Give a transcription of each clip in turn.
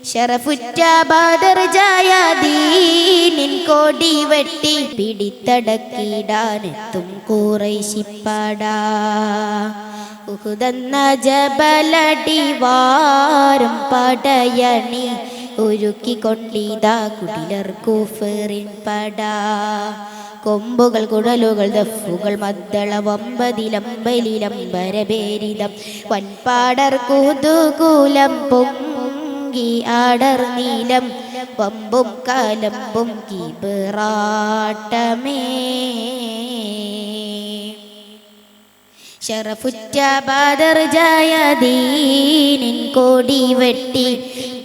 ഷറഫുറ്റ ബാദർജായീനിൻ കോടി വെട്ടി പിടിത്തടക്കിടാനെത്തും കൂറൈശിപ്പാടാ ഉഹുദന്ന ജബലടിവാരം പടയണി ഒരുക്കിക്കൊണ്ടിതാ കുടിലർ കൂഫറിൻ പടാ. കൊമ്പുകൾ കുടലുകൾ ദഫുകൾ മദ്ദള വമ്പതിലമ്പലിലമ്പരപേരിതം വൻപാടർ കുതുകൂലം പൊങ്കി ആടർ നീലം വമ്പും കാലം കിബിറാട്ടമേ ഷറഫുറ്റ ബാദർജായദീനിൻ കോടി വെട്ടി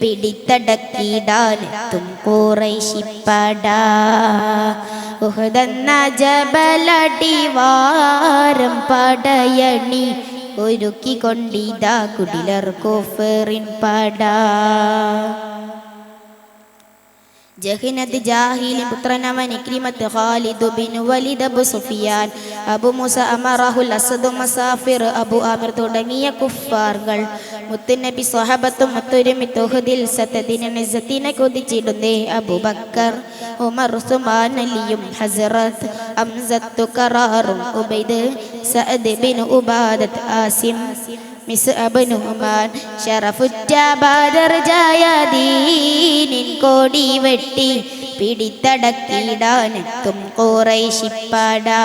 പിടിത്തടക്കിടാനെത്തും കോറൈശിപ്പടാ ഉഹദന്ന ജബലടിവാരം പടയണി ഒരുക്കിക്കൊണ്ടിതാ കുടിലർ കോഫറിൻ പടാ. ജഹിനത് ജാഹിലി പുത്രനവൻ ഇക്രിമത്ത് Khalid bin Walid Abu Sufyan. Abu Musa അമറഹുൽ അസദു മസാഫിർ അബു ആമിർ തുടങ്ങിയ കുഫാറുകൾ. മുത്തുനബി സ്വഹബത്തും മുത്തൊരുമി തൊഹദിൽ സത്തദിന നിസത്തിനെ കൊതിച്ചിടുന്നേ അബുബക്കർ. ഉമർ ഉസ്മാൻ അലിയും ഹസറത്ത് അംസത്തു കറാറും Ubaid Saad bin Ubadah Asim miss അബനുമാൻ ഷറഫുറ്റ ബാദർജായദീനിൻ കോടി വെട്ടി പിടിത്തടക്കിടാനെത്തും കോറൈശിപ്പടാ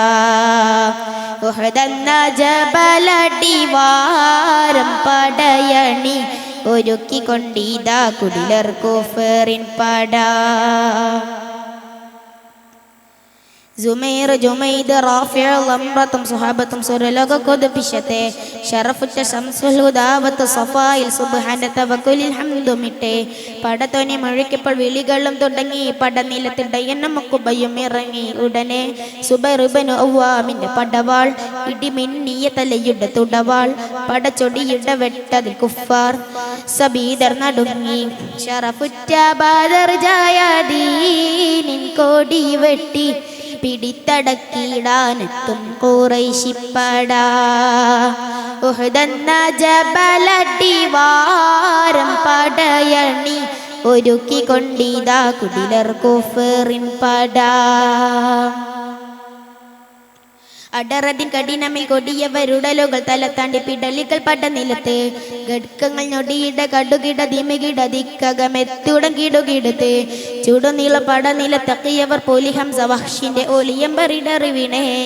ജബലടിവാരം പടയണി ഒരുക്കിക്കൊണ്ടിതാ കുടിലർ കോഫറിൻ പടാ. ജുമൈർ ജുമൈദ് റാഫിഅ ലംറത്തും സുഹാബത്തും സുരലോക കൊതിപ്പിച്ചത്തെ ഷറഫുറ്റ ശംസുൽ ഹുദാവത്ത് സഫായിൽ സുബ്ഹാന തവക്കുലിൽ ഹംദുമിട്ടെ. പടത്തോനെ മുഴക്കിയപ്പോൾ വിളികളും തുടങ്ങി. പടനിലത്തിടയന്ന മുക്കുബയും ഇറങ്ങി. ഉടനെ സുബറുബനു ഔവാമിന്റെ പടവാൾ ഇടിമിന്നിയ തലയുടെ തുടവാൾ പടച്ചൊടിയുടെ വെട്ടതിൽ കുഫാർ സബീദർ നടുങ്ങി. ഷറഫുറ്റ ബാദർ ജായാദീനിൻ കോടി വെട്ടി. പിടിത്തടക്കിടാനെത്തും കോറൈശിപ്പടാ. ഉഹദന്ന ജബലടിവാരം പടയണി ഒരുക്കിക്കൊണ്ടിതാ കുടിലർ കുഫറിൻ പടാ. അടറതിൻ കഠിനമിൽ കൊടിയവരുടലുകൾ തലത്താണ്ടി പിടലികൾ പട നിലത്ത്. ഘടകങ്ങൾ ഞൊടിയിട കടുകിട ധിമകിട ദിക്കകമെത്തുടം കിടുകിടത്ത്. ചുടുനീള പട നിലത്തക്കിയവർ പോലി ഹംസ വഹ്ഷിന്റെ ഒലിയമ്പറിടറി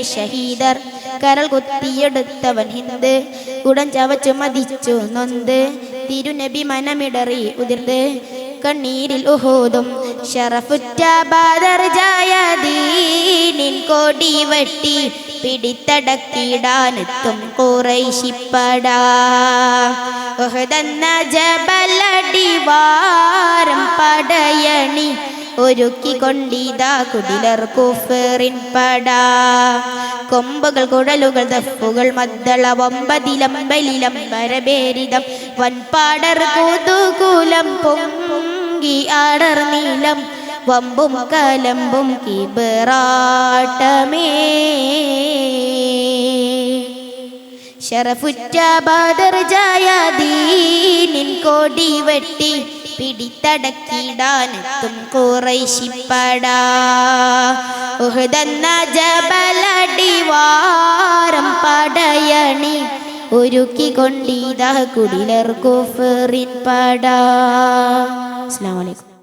ഷഹീദർ കരൾ കുത്തിയെടുത്തവൻ ഹിന്ദ്. ഉടൻ ചവച്ചു മതിച്ചു നൊന്ത്. തിരുനബി മനമിടറി ഉതിർത്ത്. കണ്ണീരിൽ ഉഹോദും ഷറഫുറ്റ ദീനിൻ കോടി വെട്ടി. പിടിത്തടക്കിടാനെത്തും കുറൈശിപ്പടാ. ജബലടിവാരം പടയണി ഒരുക്കിക്കൊണ്ടിതാ കുടിലർ കുഫറിൻ പടാ. കൊമ്പുകൾ കുഴലുകൾ ദഫുകൾ മദ്ദള വമ്പതിലമ്പലിലമ്പരബേരിതം വൻപാടർ കൂതുകൂലം പൊങ്കി ആടർ നീലം വമ്പും കലമ്പും കിബറാട്ടമേ. ഷറഫുറ്റ ബാദർജായദീനിൻ കോടി വെട്ടി പിടിത്തടക്കിടാനെത്തും കുറൈശിപ്പടാ ഉഹദന്ന ജബലടിവാരം പടയണി ഒരുക്കിക്കൊണ്ടിതാ കുടിലർ കുഫറിൻ പടാ. അസ്സലാമു അലൈക്കും.